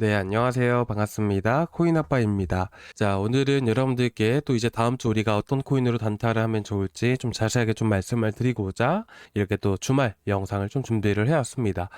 네, 안녕하세요. 반갑습니다. 코인아빠입니다. 자, 오늘은 여러분들께 또 이제 다음 주 우리가 어떤 코인으로 단타를 하면 좋을지 좀 자세하게 좀 말씀을 드리고자 이렇게 또 주말 영상을 좀 준비를 해왔습니다.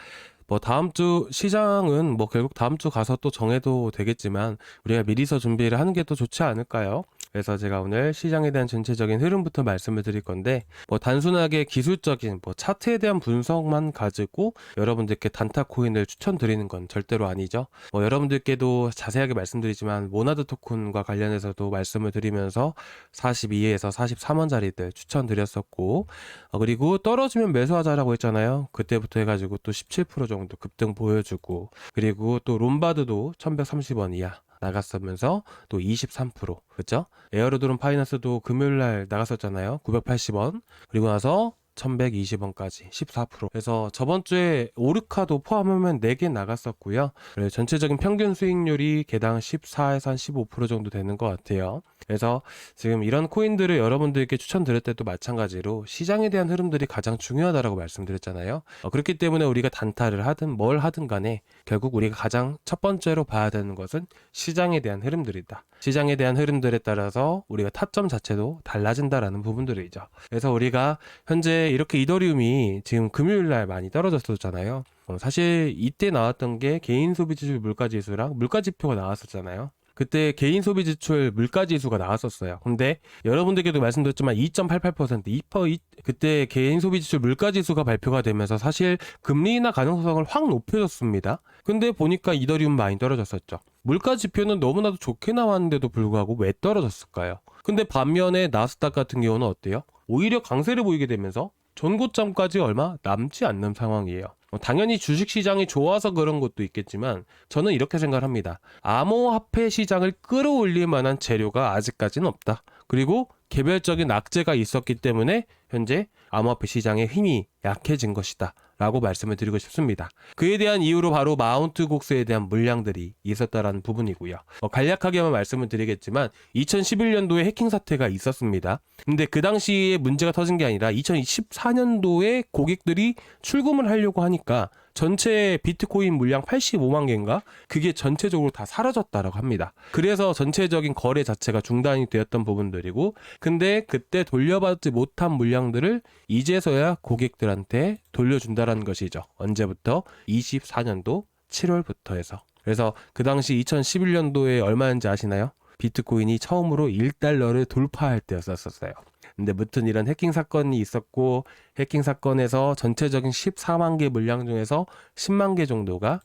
뭐 다음 주 시장은 뭐 결국 다음 주 가서 또 정해도 되겠지만 우리가 미리서 준비를 하는 게 또 좋지 않을까요? 그래서 제가 오늘 시장에 대한 전체적인 흐름부터 말씀을 드릴 건데 뭐 단순하게 기술적인 뭐 차트에 대한 분석만 가지고 여러분들께 단타 코인을 추천드리는 건 절대로 아니죠. 뭐 여러분들께도 자세하게 말씀드리지만 모나드 토큰과 관련해서도 말씀을 드리면서 42에서 43원짜리들 추천드렸었고 어, 그리고 떨어지면 매수하자라고 했잖아요. 그때부터 해가지고 또 17% 정도 급등 보여주고 그리고 또 롬바드도 1130원 이하 나갔으면서 또 23% 그죠? 에어로드론 파이낸스도 금요일 날 나갔었잖아요. 980원 그리고 나서 1120원까지 14% 그래서 저번 주에 오르카도 포함하면 4개 나갔었고요. 전체적인 평균 수익률이 개당 14에서 한 15% 정도 되는 것 같아요. 그래서 지금 이런 코인들을 여러분들께 추천드릴 때도 마찬가지로 시장에 대한 흐름들이 가장 중요하다라고 말씀드렸잖아요. 어, 그렇기 때문에 우리가 단타를 하든 뭘 하든 간에 결국 우리가 가장 첫 번째로 봐야 되는 것은 시장에 대한 흐름들이다. 시장에 대한 흐름들에 따라서 우리가 타점 자체도 달라진다라는 부분들이죠. 그래서 우리가 현재 이렇게 이더리움이 지금 금요일 날 많이 떨어졌었잖아요. 어, 사실 이때 나왔던 게 개인 소비 지출 물가 지수랑 물가 지표가 나왔었잖아요. 그때 개인 소비 지출 물가 지수가 나왔었어요. 근데 여러분들께도 말씀드렸지만 2.88% 2% 그때 개인 소비 지출 물가 지수가 발표가 되면서 사실 금리 인하 가능성을 확 높여졌습니다. 근데 보니까 이더리움 많이 떨어졌었죠. 물가 지표는 너무나도 좋게 나왔는데도 불구하고 왜 떨어졌을까요? 근데 반면에 나스닥 같은 경우는 어때요? 오히려 강세를 보이게 되면서 전고점까지 얼마 남지 않는 상황이에요. 뭐 당연히 주식시장이 좋아서 그런 것도 있겠지만 저는 이렇게 생각을 합니다. 암호화폐 시장을 끌어올릴 만한 재료가 아직까지는 없다. 그리고 개별적인 악재가 있었기 때문에 현재 암호화폐 시장의 힘이 약해진 것이다. 라고 말씀을 드리고 싶습니다. 그에 대한 이유로 바로 마운트 곡스에 대한 물량들이 있었다라는 부분이고요. 어, 간략하게만 말씀을 드리겠지만 2011년도에 해킹 사태가 있었습니다. 근데 그 당시에 문제가 터진 게 아니라 2014년도에 고객들이 출금을 하려고 하니까 전체 비트코인 물량 85만 개인가? 그게 전체적으로 다 사라졌다라고 합니다. 그래서 전체적인 거래 자체가 중단이 되었던 부분들이고, 근데 그때 돌려받지 못한 물량들을 이제서야 고객들 한테 돌려준다라는 것이죠. 언제부터? 24년도 7월부터 해서. 그래서 그 당시 2011년도에 얼마인지 아시나요? 비트코인이 처음으로 1달러를 돌파할 때였었어요. 근데 무튼 이런 해킹 사건이 있었고 해킹 사건에서 전체적인 14만 개 물량 중에서 10만 개 정도가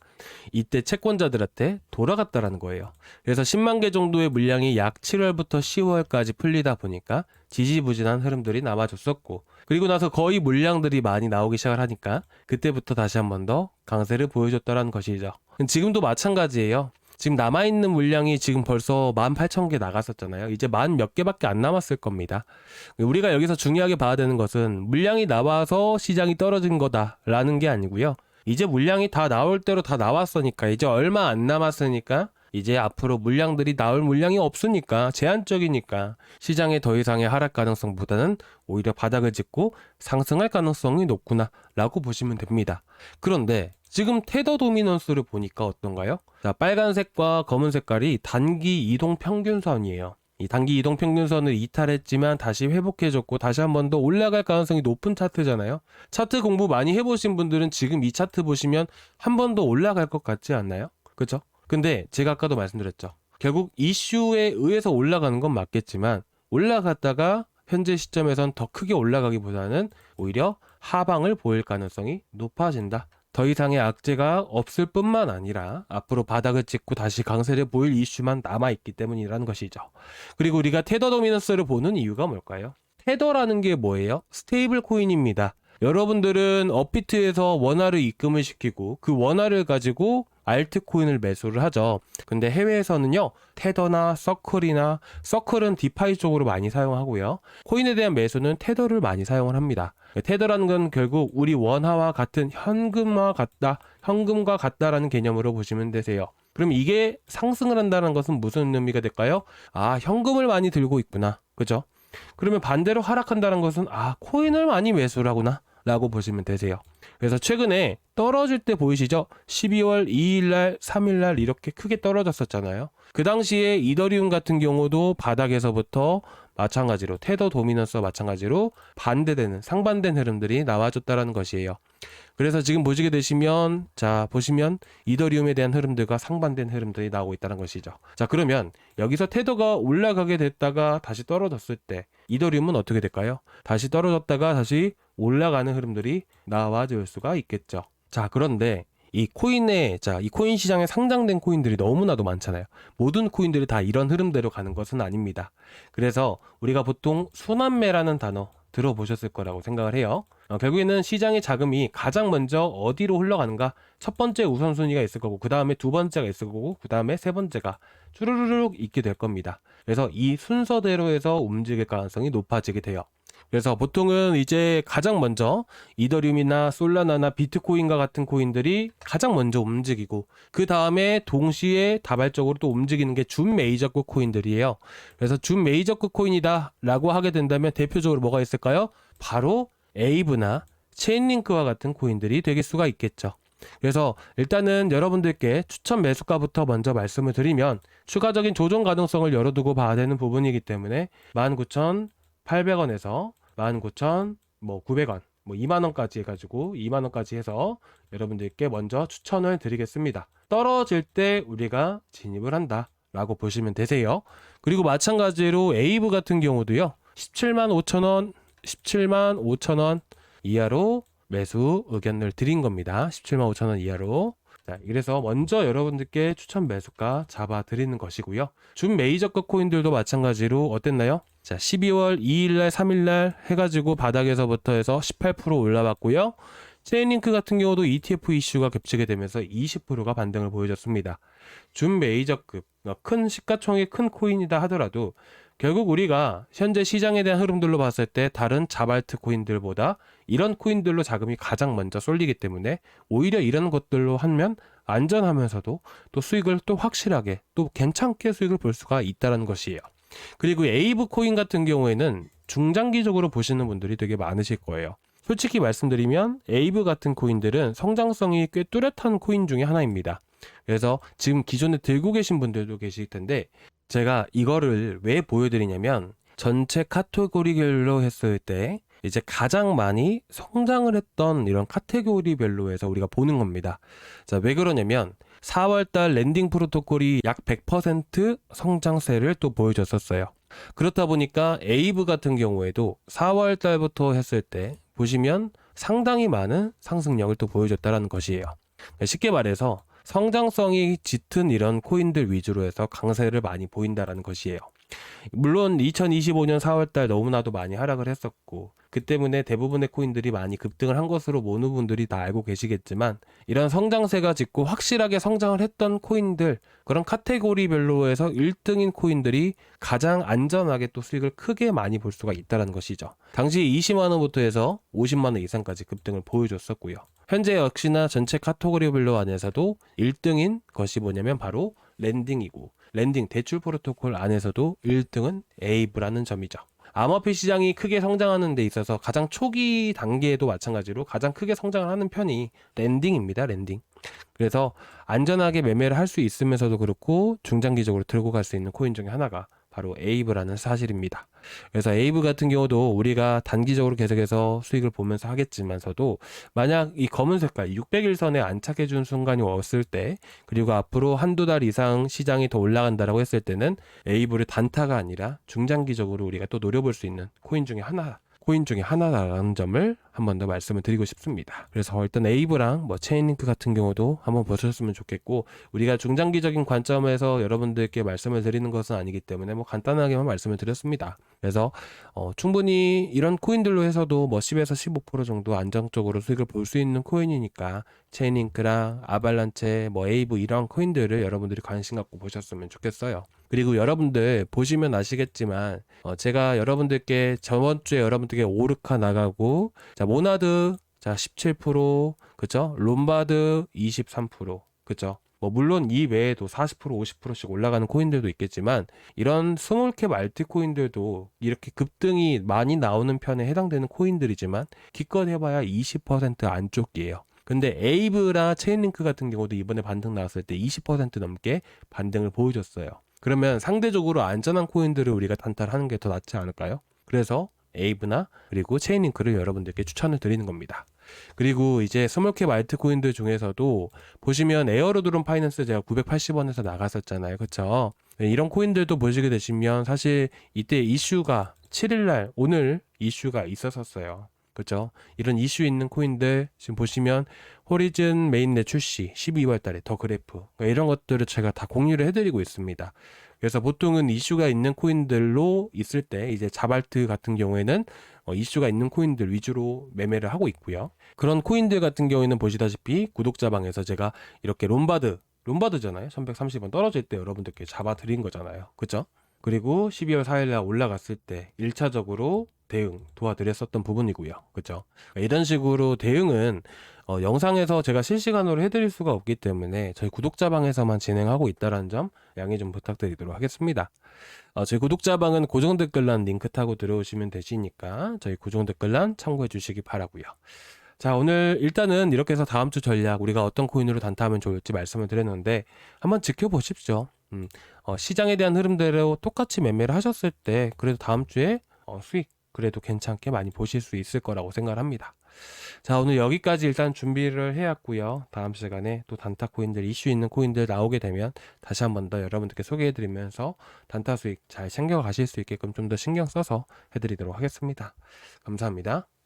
이때 채권자들한테 돌아갔다라는 거예요. 그래서 10만 개 정도의 물량이 약 7월부터 10월까지 풀리다 보니까 지지부진한 흐름들이 남아줬었고 그리고 나서 거의 물량들이 많이 나오기 시작을 하니까 그때부터 다시 한 번 더 강세를 보여줬다라는 것이죠. 지금도 마찬가지예요. 지금 남아있는 물량이 지금 벌써 18,000개 나갔었잖아요. 이제 만 몇 개밖에 안 남았을 겁니다. 우리가 여기서 중요하게 봐야 되는 것은 물량이 나와서 시장이 떨어진 거다라는 게 아니고요. 이제 물량이 다 나올 대로 다 나왔으니까 이제 얼마 안 남았으니까 이제 앞으로 물량들이 나올 물량이 없으니까 제한적이니까 시장에 더 이상의 하락 가능성보다는 오히려 바닥을 짚고 상승할 가능성이 높구나라고 보시면 됩니다. 그런데 지금 테더 도미넌스를 보니까 어떤가요? 자, 빨간색과 검은 색깔이 단기 이동 평균선이에요. 이 단기 이동 평균선을 이탈했지만 다시 회복해줬고 다시 한 번 더 올라갈 가능성이 높은 차트잖아요. 차트 공부 많이 해보신 분들은 지금 이 차트 보시면 한 번 더 올라갈 것 같지 않나요? 그죠? 근데 제가 아까도 말씀드렸죠. 결국 이슈에 의해서 올라가는 건 맞겠지만 올라갔다가 현재 시점에선 더 크게 올라가기보다는 오히려 하방을 보일 가능성이 높아진다. 더 이상의 악재가 없을 뿐만 아니라 앞으로 바닥을 찍고 다시 강세를 보일 이슈만 남아있기 때문이라는 것이죠. 그리고 우리가 테더 도미넌스를 보는 이유가 뭘까요? 테더라는 게 뭐예요? 스테이블 코인입니다. 여러분들은 업비트에서 원화를 입금을 시키고 그 원화를 가지고 알트코인을 매수를 하죠. 근데 해외에서는요, 테더나 서클이나 서클은 디파이 쪽으로 많이 사용하고요. 코인에 대한 매수는 테더를 많이 사용을 합니다. 테더라는 건 결국 우리 원화와 같은 현금화 같다, 현금과 같다라는 개념으로 보시면 되세요. 그럼 이게 상승을 한다는 것은 무슨 의미가 될까요? 아, 현금을 많이 들고 있구나. 그죠? 그러면 반대로 하락한다는 것은 아, 코인을 많이 매수를 하구나. 라고 보시면 되세요. 그래서 최근에 떨어질 때 보이시죠? 12월 2일날, 3일날 이렇게 크게 떨어졌었잖아요. 그 당시에 이더리움 같은 경우도 바닥에서부터 마찬가지로 테더 도미넌스와 마찬가지로 반대되는 상반된 흐름들이 나와줬다라는 것이에요. 그래서 지금 보시게 되시면 자 보시면 이더리움에 대한 흐름들과 상반된 흐름들이 나오고 있다는 것이죠. 자 그러면 여기서 테더가 올라가게 됐다가 다시 떨어졌을 때 이더리움은 어떻게 될까요? 다시 떨어졌다가 다시 올라가는 흐름들이 나와줄 수가 있겠죠. 자 그런데 이 코인에 자이 코인 시장에 상장된 코인들이 너무나도 많잖아요. 모든 코인들이 다 이런 흐름대로 가는 것은 아닙니다. 그래서 우리가 보통 순환매라는 단어 들어보셨을 거라고 생각을 해요. 어, 결국에는 시장의 자금이 가장 먼저 어디로 흘러가는가 첫 번째 우선순위가 있을 거고 그 다음에 두 번째가 있을 거고 그 다음에 세 번째가 쭈르르륵 있게 될 겁니다. 그래서 이 순서대로 해서 움직일 가능성이 높아지게 돼요. 그래서 보통은 이제 가장 먼저 이더리움이나 솔라나나 비트코인과 같은 코인들이 가장 먼저 움직이고 그 다음에 동시에 다발적으로 또 움직이는 게 준 메이저급 코인들이에요. 그래서 준 메이저급 코인이다라고 하게 된다면 대표적으로 뭐가 있을까요? 바로 에이브나 체인링크와 같은 코인들이 되길 수가 있겠죠. 그래서 일단은 여러분들께 추천 매수가부터 먼저 말씀을 드리면 추가적인 조정 가능성을 열어두고 봐야 되는 부분이기 때문에 19,800원에서 19,000, 뭐 900원, 뭐 2만 원까지 해가지고 2만 원까지 해서 여러분들께 먼저 추천을 드리겠습니다. 떨어질 때 우리가 진입을 한다 라고 보시면 되세요. 그리고 마찬가지로 에이브 같은 경우도요. 17만 5천 원, 17만 5천 원 이하로 매수 의견을 드린 겁니다. 17만 5천 원 이하로. 자, 그래서 먼저 여러분들께 추천 매수가 잡아 드리는 것이고요. 준 메이저급 코인들도 마찬가지로 어땠나요? 자, 12월 2일날, 3일날 해가지고 바닥에서부터 해서 18% 올라왔고요. 체인링크 같은 경우도 ETF 이슈가 겹치게 되면서 20%가 반등을 보여줬습니다. 준 메이저급, 어, 큰 시가총액 큰 코인이다 하더라도 결국 우리가 현재 시장에 대한 흐름들로 봤을 때 다른 자발트 코인들보다 이런 코인들로 자금이 가장 먼저 쏠리기 때문에 오히려 이런 것들로 하면 안전하면서도 또 수익을 또 확실하게 또 괜찮게 수익을 볼 수가 있다는 것이에요. 그리고 에이브 코인 같은 경우에는 중장기적으로 보시는 분들이 되게 많으실 거예요. 솔직히 말씀드리면 에이브 같은 코인들은 성장성이 꽤 뚜렷한 코인 중에 하나입니다. 그래서 지금 기존에 들고 계신 분들도 계실 텐데 제가 이거를 왜 보여드리냐면 전체 카테고리별로 했을 때 이제 가장 많이 성장을 했던 이런 카테고리별로 해서 우리가 보는 겁니다. 자, 왜 그러냐면 4월달 랜딩 프로토콜이 약 100% 성장세를 또 보여줬었어요. 그렇다 보니까 에이브 같은 경우에도 4월달부터 했을 때 보시면 상당히 많은 상승력을 또 보여줬다라는 것이에요. 쉽게 말해서 성장성이 짙은 이런 코인들 위주로 해서 강세를 많이 보인다라는 것이에요. 물론 2025년 4월달 너무나도 많이 하락을 했었고 그 때문에 대부분의 코인들이 많이 급등을 한 것으로 모든 분들이 다 알고 계시겠지만 이런 성장세가 짙고 확실하게 성장을 했던 코인들 그런 카테고리별로 해서 1등인 코인들이 가장 안전하게 또 수익을 크게 많이 볼 수가 있다는 것이죠. 당시 20만 원부터 해서 50만 원 이상까지 급등을 보여줬었고요. 현재 역시나 전체 카테고리별로 안에서도 1등인 것이 뭐냐면 바로 랜딩이고 랜딩 대출 프로토콜 안에서도 1등은 에이브라는 점이죠. 암호화폐 시장이 크게 성장하는 데 있어서 가장 초기 단계에도 마찬가지로 가장 크게 성장을 하는 편이 랜딩입니다. 랜딩. 그래서 안전하게 매매를 할 수 있으면서도 그렇고 중장기적으로 들고 갈 수 있는 코인 중에 하나가 바로 에이브라는 사실입니다. 그래서 에이브 같은 경우도 우리가 단기적으로 계속해서 수익을 보면서 하겠지만서도 만약 이 검은 색깔 600일선에 안착해 준 순간이 왔을 때 그리고 앞으로 한두 달 이상 시장이 더 올라간다라고 했을 때는 에이브를 단타가 아니라 중장기적으로 우리가 또 노려볼 수 있는 코인 중에 하나 코인 중에 하나라는 점을 한 번 더 말씀을 드리고 싶습니다. 그래서 일단 에이브랑 뭐 체인링크 같은 경우도 한번 보셨으면 좋겠고 우리가 중장기적인 관점에서 여러분들께 말씀을 드리는 것은 아니기 때문에 뭐 간단하게만 말씀을 드렸습니다. 그래서 어, 충분히 이런 코인들로 해서도 뭐 10에서 15% 정도 안정적으로 수익을 볼 수 있는 코인이니까 체인링크랑 아발란체, 뭐 에이브 이런 코인들을 여러분들이 관심 갖고 보셨으면 좋겠어요. 그리고 여러분들 보시면 아시겠지만 어, 제가 여러분들께 저번 주에 여러분들께 오르카 나가고 자 모나드 자 17% 그죠 롬바드 23% 그죠 뭐 물론 이 외에도 40% 50%씩 올라가는 코인들도 있겠지만 이런 스몰캡 알트코인들도 이렇게 급등이 많이 나오는 편에 해당되는 코인들이지만 기껏 해봐야 20% 안쪽이에요. 근데 에이브나 체인링크 같은 경우도 이번에 반등 나왔을 때 20% 넘게 반등을 보여줬어요. 그러면 상대적으로 안전한 코인들을 우리가 단타하는 게 더 낫지 않을까요? 그래서 에이브나 그리고 체인링크를 여러분들께 추천을 드리는 겁니다. 그리고 이제 스몰캡 알트코인들 중에서도 보시면 에어로드론 파이낸스 제가 980원에서 나갔었잖아요. 네, 이런 코인들도 보시게 되시면 사실 이때 이슈가 7일날 오늘 이슈가 있었었어요. 그죠? 이런 이슈 있는 코인들 지금 보시면 호리즌 메인넷 출시 12월 달에 더 그래프 그러니까 이런 것들을 제가 다 공유를 해드리고 있습니다. 그래서 보통은 이슈가 있는 코인들로 있을 때 이제 자발트 같은 경우에는 어, 이슈가 있는 코인들 위주로 매매를 하고 있고요. 그런 코인들 같은 경우에는 보시다시피 구독자방에서 제가 이렇게 롬바드 롬바드잖아요. 1130원 떨어질 때 여러분들께 잡아드린 거잖아요. 그죠? 그리고 12월 4일날 올라갔을 때 1차적으로 대응 도와드렸었던 부분이고요. 그죠? 이런 식으로 대응은 어, 영상에서 제가 실시간으로 해드릴 수가 없기 때문에 저희 구독자방에서만 진행하고 있다는 점 양해 좀 부탁드리도록 하겠습니다. 어, 저희 구독자방은 고정 댓글란 링크 타고 들어오시면 되시니까 저희 고정 댓글란 참고해 주시기 바라고요. 자, 오늘 일단은 이렇게 해서 다음 주 전략 우리가 어떤 코인으로 단타하면 좋을지 말씀을 드렸는데 한번 지켜보십시오. 음, 어, 시장에 대한 흐름대로 똑같이 매매를 하셨을 때 그래도 다음 주에 어, 수익 그래도 괜찮게 많이 보실 수 있을 거라고 생각을 합니다. 자, 오늘 여기까지 일단 준비를 해왔고요. 다음 시간에 또 단타 코인들, 이슈 있는 코인들 나오게 되면 다시 한 번 더 여러분들께 소개해드리면서 단타 수익 잘 챙겨가실 수 있게끔 좀 더 신경 써서 해드리도록 하겠습니다. 감사합니다.